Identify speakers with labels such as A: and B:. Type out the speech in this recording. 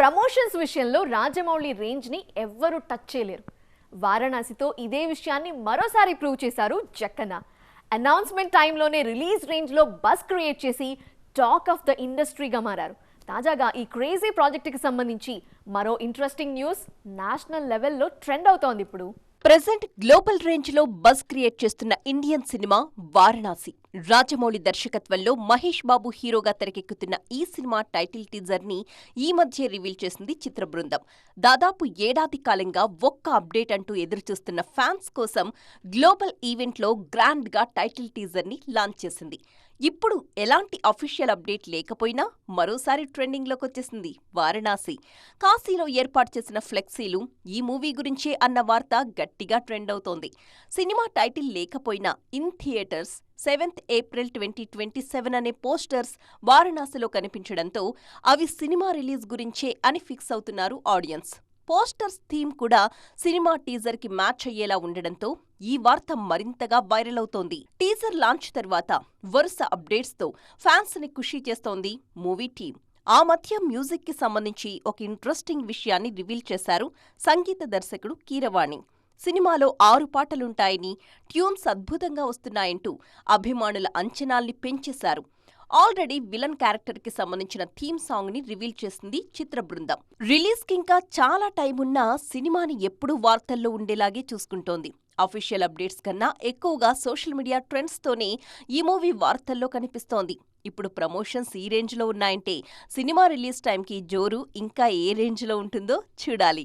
A: Promotions విషయంలో రాజమౌళి రేంజ్ని ఎవ్వరూ touch చేయలేరు. వారణాసితో ఇదే విషయాన్ని మరోసారి ప్రూవ్ చేశారు జక్కన్న. అనౌన్స్మెంట్ టైంలోనే రిలీజ్ రేంజ్లో బస్ క్రియేట్ చేసి టాక్ ఆఫ్ ద ఇండస్ట్రీగా మారారు. తాజాగా ఈ క్రేజీ ప్రాజెక్టుకి సంబంధించి మరో ఇంట్రెస్టింగ్ న్యూస్ నేషనల్ లెవెల్లో ట్రెండ్ అవుతోంది ఇప్పుడు.
B: ప్రెసెంట్ గ్లోబల్ రేంజ్లో బస్ క్రియేట్ చేస్తున్న ఇండియన్ సినిమా వారణాసి. రాజమౌళి దర్శకత్వంలో మహేష్ బాబు హీరోగా తెరకెక్కుతున్న ఈ సినిమా టైటిల్ టీజర్ని ఈ మధ్య రివీల్ చేసింది చిత్ర బృందం. దాదాపు ఏడాది కాలంగా ఒక్క అప్డేట్ అంటూ ఎదురుచూస్తున్న ఫ్యాన్స్ కోసం గ్లోబల్ ఈవెంట్లో గ్రాండ్గా టైటిల్ టీజర్ని లాంచ్ చేసింది. ఇప్పుడు ఎలాంటి అఫీషియల్ అప్డేట్ లేకపోయినా మరోసారి ట్రెండింగ్లోకి వచ్చేసింది వారణాసి. కాశీలో ఏర్పాటు చేసిన ఫ్లెక్సీలు ఈ మూవీ గురించే అన్న వార్త గట్టిగా ట్రెండ్ అవుతోంది సినిమా టైటిల్ లేకపోయినా in theatres seventh April twenty twenty seven అనే పోస్టర్స్ వారణాసిలో కనిపించడంతో అవి సినిమా రిలీజ్ గురించే అని ఫిక్స్ అవుతున్నారు ఆడియన్స్. పోస్టర్స్ థీమ్ కూడా సినిమా టీజర్కి మ్యాచ్ అయ్యేలా ఉండడంతో ఈ వార్త మరింతగా వైరల్ అవుతోంది. టీజర్ లాంచ్ తర్వాత వరుస అప్డేట్స్తో ఫ్యాన్స్ని ఖుషీ చేస్తోంది మూవీ టీం ఆ మధ్య మ్యూజిక్కి సంబంధించి ఒక ఇంట్రెస్టింగ్ విషయాన్ని రివీల్ చేశారు సంగీత దర్శకుడు కీరవాణి. సినిమాలో ఆరు పాటలుంటాయని ట్యూన్స్ అద్భుతంగా వస్తున్నాయంటూ అభిమానుల అంచనాల్ని పెంచేశారు. ఆల్రెడీ విలన్ క్యారెక్టర్కి సంబంధించిన థీమ్ సాంగ్ని రివీల్ చేసింది చిత్ర బృందం. రిలీజ్కి ఇంకా చాలా టైం ఉన్నా సినిమాని ఎప్పుడూ వార్తల్లో ఉండేలాగే చూసుకుంటోంది. అఫీషియల్ అప్డేట్స్ కన్నా ఎక్కువగా సోషల్ మీడియా ట్రెండ్స్ తోనే ఈ మూవీ వార్తల్లో కనిపిస్తోంది. ఇప్పుడు ప్రమోషన్స్ ఈ రేంజ్లో ఉన్నాయంటే సినిమా రిలీజ్ టైంకి జోరు ఇంకా ఏ రేంజ్లో ఉంటుందో చూడాలి.